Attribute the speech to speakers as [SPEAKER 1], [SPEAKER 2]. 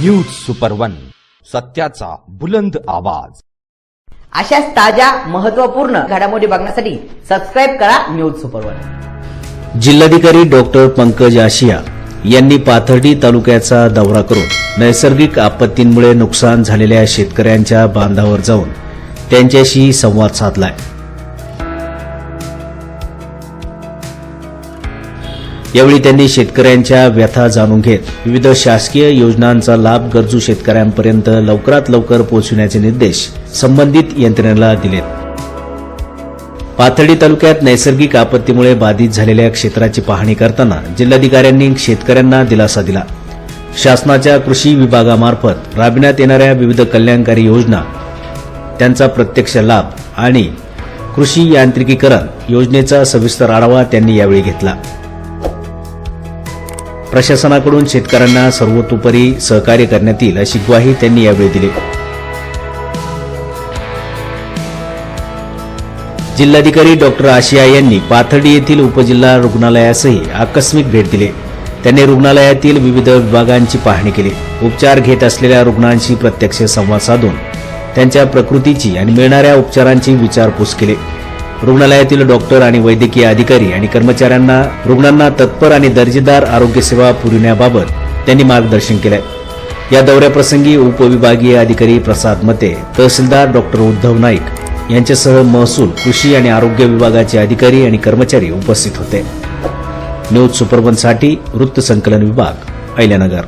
[SPEAKER 1] News super one सत्याचा बुलंद आवाज.
[SPEAKER 2] अशाच ताज्या महत्त्वपूर्ण घडामोडी बघण्यासाठी सबस्क्राईब करा न्यूज सुपर वन
[SPEAKER 3] जिल्हाधिकारी डॉक्टर पंकज आशिया यांनी पाथर्डी तालुक्याचा दौरा करून नैसर्गिक आपत्तींमुळे नुकसान झालेल्या शेतकऱ्यांच्या बांधावर जाऊन त्यांच्याशी संवाद साधलाय. यावेळी त्यांनी शेतकऱ्यांच्या व्यथा जाणून घेत विविध शासकीय योजनांचा लाभ गरजू शेतकऱ्यांपर्यंत लवकरात लवकर पोहोचविण्याचे निर्देश संबंधित यंत्रणेला दिलेत. पाथर्डी तालुक्यात नैसर्गिक आपत्तीमुळे बाधित झालेल्या क्षेत्राची पाहणी करताना जिल्हाधिकाऱ्यांनी शेतकऱ्यांना दिलासा दिला. शासनाच्या कृषी विभागामार्फत राबविण्यात येणाऱ्या विविध कल्याणकारी योजना त्यांचा प्रत्यक्ष लाभ आणि कृषी यांत्रिकीकरण योजनेचा सविस्तर आढावा त्यांनी यावेळी घेतला. प्रशासनाकडून शेतकऱ्यांना सर्वतोपरी सहकार्य करण्यात येईल अशी ग्वाही त्यांनी यावेळी दिली. जिल्हाधिकारी डॉक्टर आशिया यांनी पाथर्डी येथील उपजिल्हा रुग्णालयासही आकस्मिक भेट दिली. त्यांनी रुग्णालयातील विविध विभागांची पाहणी केली. उपचार घेत असलेल्या रुग्णांशी प्रत्यक्ष संवाद साधून त्यांच्या प्रकृतीची आणि मिळणाऱ्या उपचारांची विचारपूस केली. रुग्णालयातील डॉक्टर आणि वैद्यकीय अधिकारी आणि कर्मचाऱ्यांना रुग्णांना तत्पर आणि दर्जेदार आरोग्य सेवा पुरविण्याबाबत त्यांनी मार्गदर्शन केलंय. या दौऱ्याप्रसंगी उपविभागीय अधिकारी प्रसाद मते तहसीलदार डॉक्टर उद्धव नाईक यांच्यासह महसूल कृषी आणि आरोग्य विभागाचे अधिकारी आणि कर्मचारी उपस्थित होते. न्यूज सुपरबनसाठी वृत्त संकलन विभाग अहिल्यानगर.